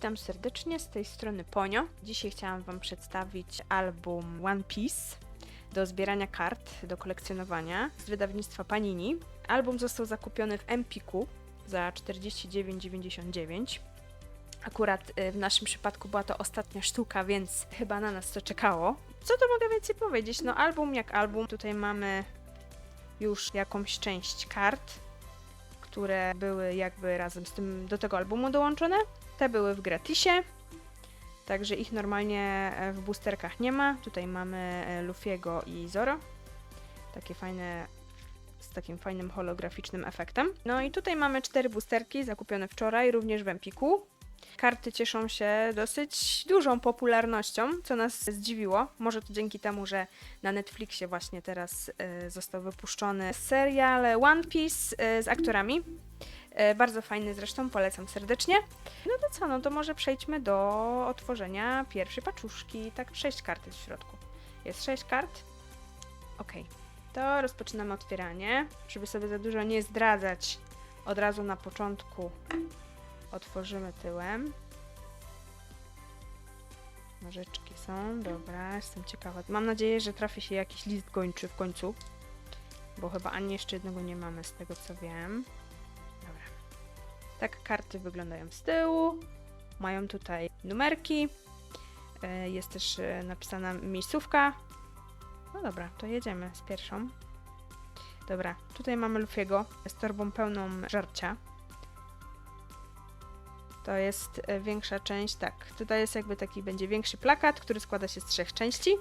Witam serdecznie z tej strony Ponio. Dzisiaj chciałam Wam przedstawić album One Piece do zbierania kart, do kolekcjonowania z wydawnictwa Panini. Album został zakupiony w Empiku za 49,99. Akurat y, w naszym przypadku była to ostatnia sztuka, więc chyba na nas to czekało. Co tu mogę więcej powiedzieć? No album jak album. Tutaj mamy już jakąś część kart, które były jakby razem z tym do tego albumu dołączone. Te były w gratisie, także ich normalnie e, w boosterkach nie ma. Tutaj mamy e, Luffy'ego i Zoro. Takie fajne, z takim fajnym holograficznym efektem. No i tutaj mamy cztery boosterki zakupione wczoraj, również w Empiku. Karty cieszą się dosyć dużą popularnością, co nas zdziwiło. Może to dzięki temu, że na Netflixie właśnie teraz e, został wypuszczony serial One Piece z aktorami. E, bardzo fajny zresztą, polecam serdecznie. No to co, no to może przejdźmy do otworzenia pierwszej paczuszki. Tak, sześć kart jest w środku. Jest sześć kart. Okej, to rozpoczynamy otwieranie. Żeby sobie za dużo nie zdradzać, od razu na początku otworzymy tyłem. Nożyczki są, dobra, jestem ciekawa. Mam nadzieję, że trafi się jakiś list gończy w końcu. Bo chyba ani jeszcze jednego nie mamy z tego co wiem. Tak karty wyglądają z tyłu. Mają tutaj numerki. E, Jest też e, napisana miejscówka. No dobra, to jedziemy z pierwszą. Dobra, tutaj mamy Lufiego z torbą pełną żarcia. To jest e, większa część, tak. Tutaj jest jakby taki, będzie większy plakat, który składa się z trzech części.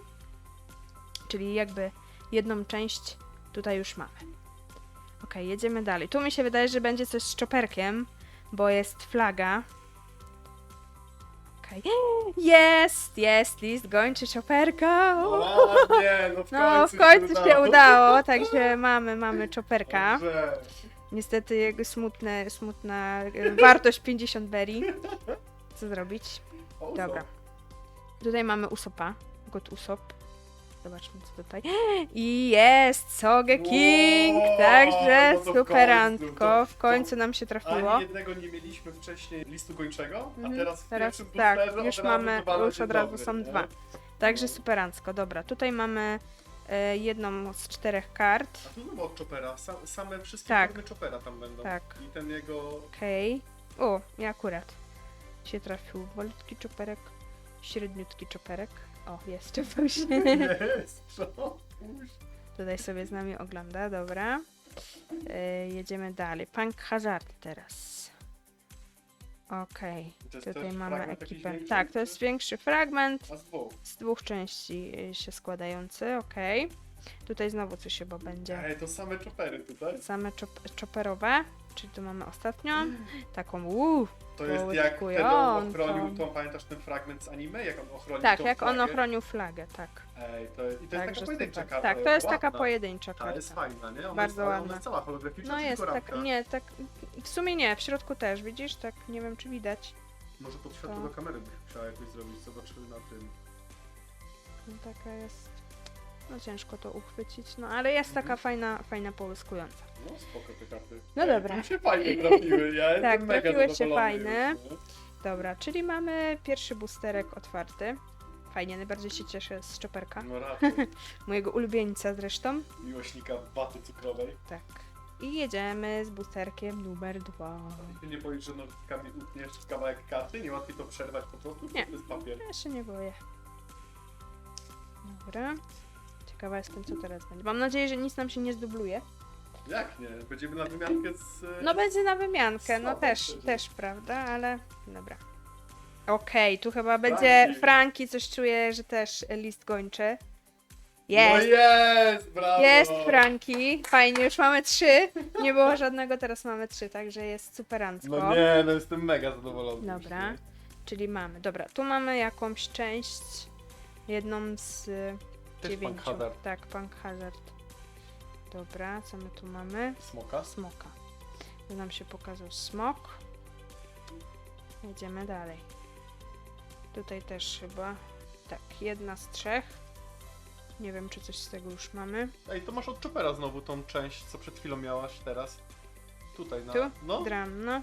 Czyli jakby jedną część tutaj już mamy. Ok, jedziemy dalej. Tu mi się wydaje, że będzie coś z czoperkiem, bo jest flaga. Okej. Jest, jest list gończy czoperka. No ładnie, no w No, końcu, w końcu się udało, także mamy, mamy czoperka. Dobrze. Niestety jego smutne, smutna e, wartość 50 berry. Co zrobić? Dobra. Tutaj mamy Usopa. God Usop. Zobaczmy co tutaj. I jest Soge King! Wow, Także no to w końcu, superantko. to- W końcu nam się trafiło. Ani jednego nie mieliśmy wcześniej listu gończego, Mhm, a teraz w teraz pierwszym tak, boosterze już od razu mamy- dwa na już dzień od razu dobry, są nie? dwa. Także superancko. Dobra, tutaj mamy e, jedną z czterech kart. A tu mamy od Chopera, Sa same wszystkie Tak. formy Chopera tam będą. Tak. I ten jego... Okej. O, i akurat się trafił malutki czoperek, średniutki czoperek. O, jest czoperek. Jest, co? Puść. Tutaj sobie z nami ogląda, dobra. E, jedziemy dalej. Punk Hazard teraz. Okej, To jest tutaj też mamy fragment jakiś ekipę. większy, Tak, to jest większy fragment A z dwóch. z dwóch części e, się składający, okej. Tutaj znowu coś chyba będzie. Ej, to same Chopery tutaj. Same chop- chopperowe, czyli tu mamy ostatnią. Taką, uuu, To jest jak ten on ochronił, to pamiętasz ten fragment z anime? Jak on ochronił tak, tą jak on flagę? ochronił flagę, tak. Ej, to, I to jest Także taka pojedyncza super. karta. Tak, to jest taka ładna. pojedyncza Ta jest karta. fajna, nie? Ona Bardzo jest, ale ładna. Ona jest cała holograficzna, No czy jest tylko tak, ramka? nie, tak, w sumie nie, w środku też, widzisz, tak, nie wiem czy widać. Może pod światło do kamery byś chciała jakoś zrobić, zobaczymy na tym. No, taka jest, no ciężko to uchwycić, no ale jest taka Mhm. fajna, fajna połyskująca. No spoko te karty. No Ej, dobra. Mi się fajnie trafiły, ja jestem Tak, mega trafiły się zadowolony fajne. już, nie? Dobra, czyli mamy pierwszy boosterek otwarty. Fajnie, najbardziej się cieszę z czoperka. No raczej, Mojego ulubieńca zresztą. miłośnika baty cukrowej. Tak. I jedziemy z boosterkiem numer dwa. Ty nie boisz, że nożyczkami utniesz kawałek karty? Nie łatwiej to przerwać po prostu? Nie. To jest papier. Ja się nie boję. Dobra. Ciekawa jestem, co teraz będzie. Mam nadzieję, że nic nam się nie zdubluje. Jak nie? Będziemy na wymiankę z... e, No będzie na wymiankę, no Słabo też, też, prawda, ale dobra. Okej, tu chyba będzie Franki. Franki, coś czuję, że też list gończy. No Jest! jest, brawo! Jest Franki, fajnie, już mamy trzy. Nie było żadnego, teraz mamy trzy, także jest superancko. No nie, no jestem mega zadowolony. Dobra. Czyli mamy, dobra, tu mamy jakąś część, jedną z Też. Punk Hazard. Tak, Punk Hazard. Dobra, co my tu mamy? Smoka? Smoka. Tu nam się pokazał smok. Jedziemy dalej. Tutaj też chyba. Tak, jedna z trzech. Nie wiem, czy coś z tego już mamy. Ej, to masz od Chopera znowu tą część, co przed chwilą miałaś teraz. Tutaj na... Tu? No, Dram, no.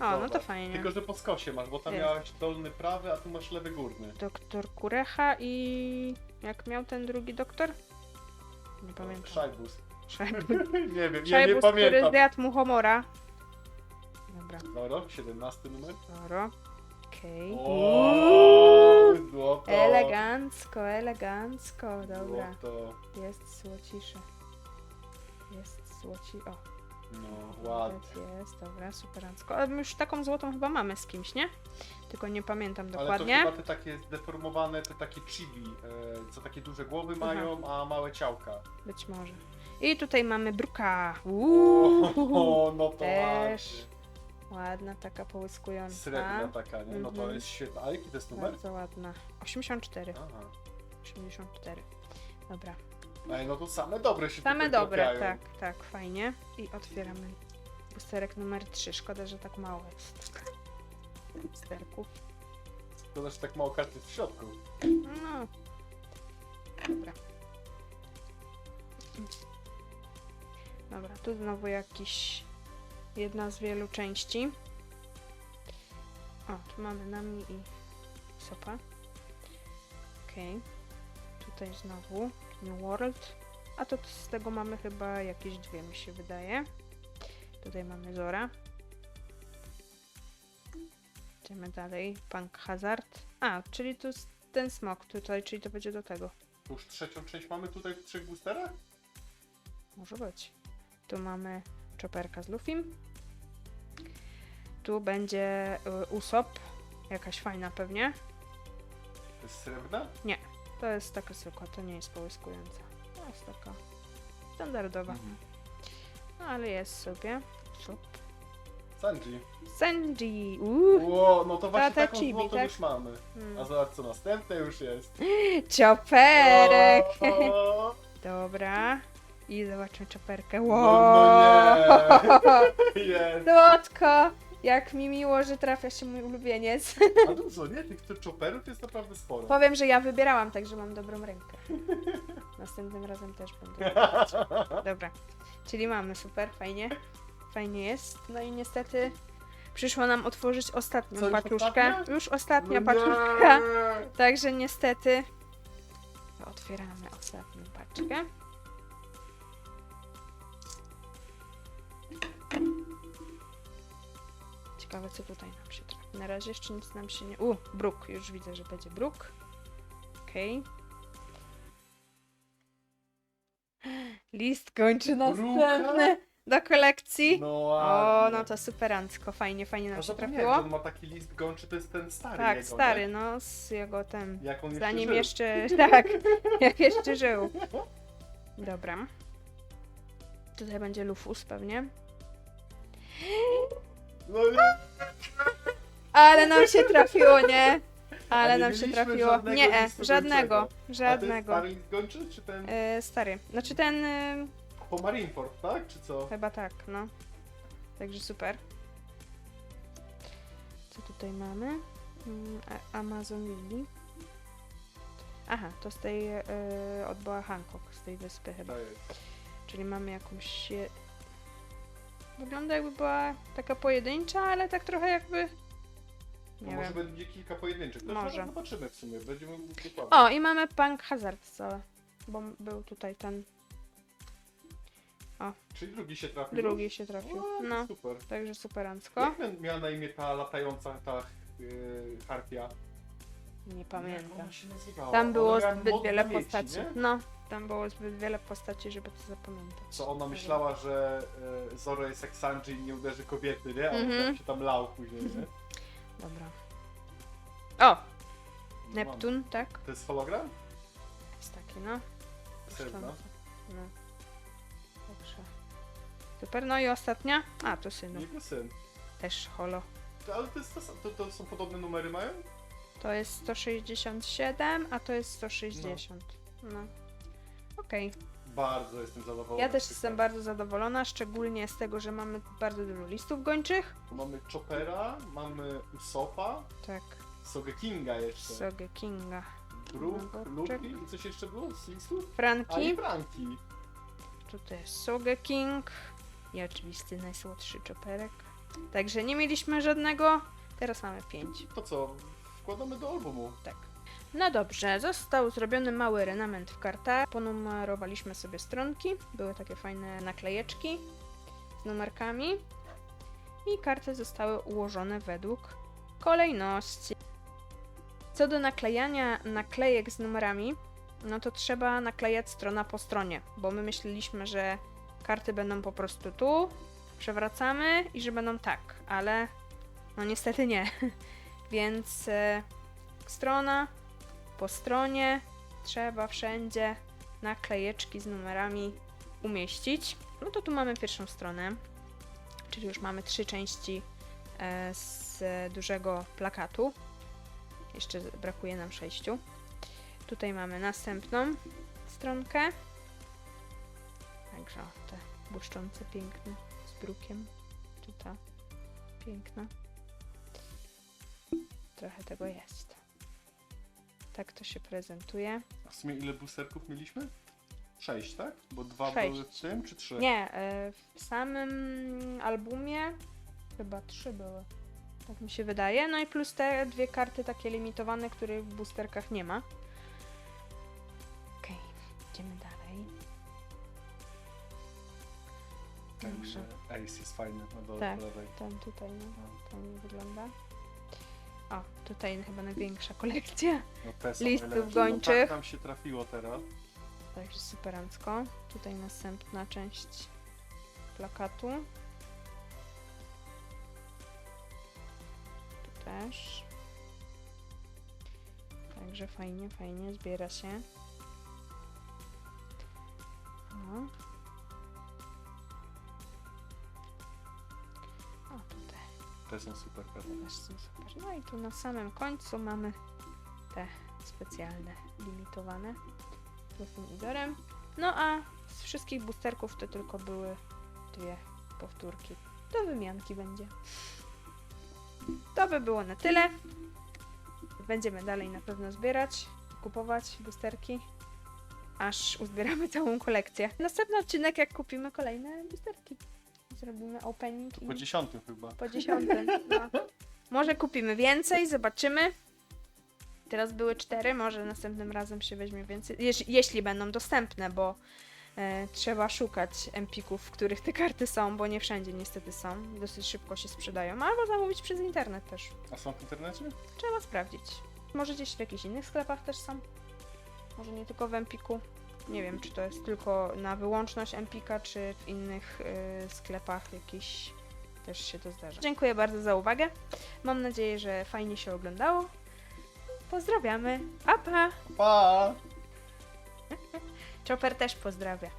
O, no to fajnie. Tylko, że po skosie masz, bo tam Jest. miałeś dolny prawy, a tu masz lewy górny. Doktor Kurecha i... Jak miał ten drugi doktor? Nie pamiętam. Szajbus. Szajbus, nie wiem, ja nie Szajbus który pamiętam. zjadł muchomora. Dobra, Dobra, 17 numer. dobra. Okej. O, złoto. Elegancko, elegancko, dobra. Złoto. Jest złocisze. Jest złoci... O, No, ładnie. jest, jest, dobra, superancko. Ale my już taką złotą chyba mamy z kimś, nie? Tylko nie pamiętam Ale to dokładnie. chyba te takie zdeformowane, te takie chibi, e, co takie duże głowy mają, a małe ciałka. Być może. I tutaj mamy bruka. Uuu, O, no to Też. Ładna, taka połyskująca. Srebrna taka, nie? No to Mhm. jest świetna. A jaki to jest numer? Bardzo ładna. 84. Aha. 84. Dobra. Ej, no to same dobre się Same tutaj dobre, trafiają. tak, tak, fajnie. I otwieramy busterek numer 3. Szkoda, że tak mało jest. Busterków. To znaczy tak mało kart jest w środku. No. Dobra. Dobra, tu znowu jakiś jedna z wielu części. O, tu mamy nami i sopa. Okej. Tutaj znowu New World. A to z tego mamy chyba jakieś dwie, mi się wydaje. Tutaj mamy Zora. Idziemy dalej. Punk Hazard. A, czyli tu jest ten smok tutaj, czyli to będzie do tego. To Już trzecią część mamy tutaj w trzech boosterach? Może być. Tu mamy Chopperka z Lufim. Tu będzie y, Usopp. Jakaś fajna pewnie. To jest srebrna? To jest taka zwykła, to nie jest połyskująca. To jest taka standardowa. Mhm. No ale jest sobie. Usopp. Sanji. Senji! Uuu! Ło, no to właśnie Tata taką chibi, złotą tak? już mamy. A Hmm. zobacz co następne już jest. Cioperek! O, Dobra. I zobaczmy czoperkę. No, Wow! no nie. Jest. Słodko! Jak mi miło, że trafia się mój ulubieniec. A dużo, nie? Tych chopperów jest naprawdę sporo. Powiem, że ja wybierałam, także mam dobrą rękę. Następnym razem też będę. Dobra. Czyli mamy super, fajnie. Fajnie jest. No i niestety przyszło nam otworzyć ostatnią Co, już paczuszkę. ostatnia? Już ostatnia No paczuszka. nie. Także niestety otwieramy ostatnią paczkę. Ciekawe, co tutaj nam się trafi. Na razie jeszcze nic nam się nie... U, bruk. Już widzę, że będzie bruk. Okej. List kończy następny do kolekcji. No O, no to superancko. Fajnie, fajnie nam się trafiło. on ma taki list gończy, to jest ten stary Tak, jego, stary, Nie? no, z jego tem... Jak on Zanim jeszcze jeszcze, tak, jak jeszcze żył. Dobra. Tutaj będzie Lufus pewnie. No nie. Ale nam się trafiło, nie? Ale nie nam się mieliśmy trafiło. żadnego Nie, e, listu żadnego. A Żadnego. stary list gończy, czy ten E, stary. Znaczy ten. E, po Marineford, tak? Czy co? chyba tak, no. Także super. Co tutaj mamy? Mm, a- Amazon Lily. Aha, to z tej e, odbyła Hancock, z tej wyspy chyba. To jest. Czyli mamy jakąś. Wygląda jakby była taka pojedyncza, ale tak trochę jakby. No Nie może wiem. będzie kilka pojedynczych. To Może. zaraz zobaczymy w sumie. Będziemy dokładnie. O, i mamy Punk Hazard całe. Bo m- był tutaj ten Czyli drugi się trafił. drugi się trafił. O, No, Super. także superancko. Jak miał- miała na imię ta latająca ta yy, harpia? Nie Jak pamiętam. ona się nazywała? Tam Ona było miała zbyt wiele mieci, postaci. nie? No, tam było zbyt wiele postaci, żeby to zapamiętać. Co ona myślała, że e, Zoro jest jak Sanji i nie uderzy kobiety, nie? A on Mhm. tam się tam lał później, nie? Dobra. O! No, Neptun, tak? mam. To jest hologram? Jest taki, no. Srebrna? No. Dobrze. Super, no i ostatnia? A, to synu. Jego syn. Też holo. To, ale to, jest to, to, to są podobne numery mają? To jest 167, a to jest 160. No. Okej. Bardzo jestem zadowolony. Ja też jestem bardzo zadowolona, szczególnie z tego, że mamy bardzo dużo listów gończych. Tu Mamy Chopera, mamy Usopa, Tak, Sogekinga jeszcze, Sogę Kinga. Brook. Luffy i coś jeszcze było z listów? A i Franki. Franki. Tutaj jest Sogę King. I oczywisty najsłodszy czoperek. Także nie mieliśmy żadnego, teraz mamy 5. To co? Wkładamy do albumu. Tak. No dobrze, został zrobiony mały renament w kartach. Ponumerowaliśmy sobie stronki. Były takie fajne naklejeczki z numerkami. I karty zostały ułożone według kolejności. Co do naklejania naklejek z numerami, no to trzeba naklejać strona po stronie, bo my myśleliśmy, że karty będą po prostu tu, przewracamy i że będą tak, ale no niestety nie. Więc e, strona po stronie trzeba wszędzie naklejeczki z numerami umieścić. No to tu mamy pierwszą stronę, czyli już mamy trzy części e, z dużego plakatu. Jeszcze brakuje nam sześciu. Tutaj mamy następną stronkę. Także te błyszczące, piękne, z brukiem. Czy ta piękna. Trochę tego jest. Tak to się prezentuje. A w sumie ile boosterków mieliśmy? Sześć, tak? Bo dwa Sześć. były w tym, czy trzy? Nie, e, w samym albumie chyba trzy były. Tak mi się wydaje. No i plus te dwie karty takie limitowane, których w boosterkach nie ma. Okej, idziemy dalej. Także Ten e, Ace jest fajny na dole Tak. po lewej. ten tutaj, no, ten wygląda. O, tutaj chyba największa kolekcja. No te są Listów najlepsze. gończych. No tak nam się trafiło teraz. Także superancko. Tutaj następna część plakatu. Tu też. Także fajnie, fajnie, zbiera się. O. O, Są super karty. też są super. No i tu na samym końcu mamy te specjalne, limitowane z tym idorem. No a z wszystkich boosterków to tylko były dwie powtórki. Do wymianki będzie. To by było na tyle. Będziemy dalej na pewno zbierać, kupować boosterki, aż uzbieramy całą kolekcję. Następny odcinek, jak kupimy kolejne boosterki. Zrobimy opening i Po dziesiątym chyba. po dziesiątym. No. Może kupimy więcej, zobaczymy. Teraz były cztery, może następnym razem się weźmie więcej. Jeż, jeśli będą dostępne, bo e, trzeba szukać empików, w których te karty są, bo nie wszędzie niestety są. Dosyć szybko się sprzedają, albo zamówić przez internet też. A są w internecie? Trzeba sprawdzić. Może gdzieś w jakichś innych sklepach też są. Może nie tylko w Empiku. Nie wiem, czy to jest tylko na wyłączność Empika, czy w innych y, sklepach jakiś też się to zdarza. Dziękuję bardzo za uwagę. Mam nadzieję, że fajnie się oglądało. Pozdrawiamy. Pa, pa! Pa! Chopper też pozdrawia.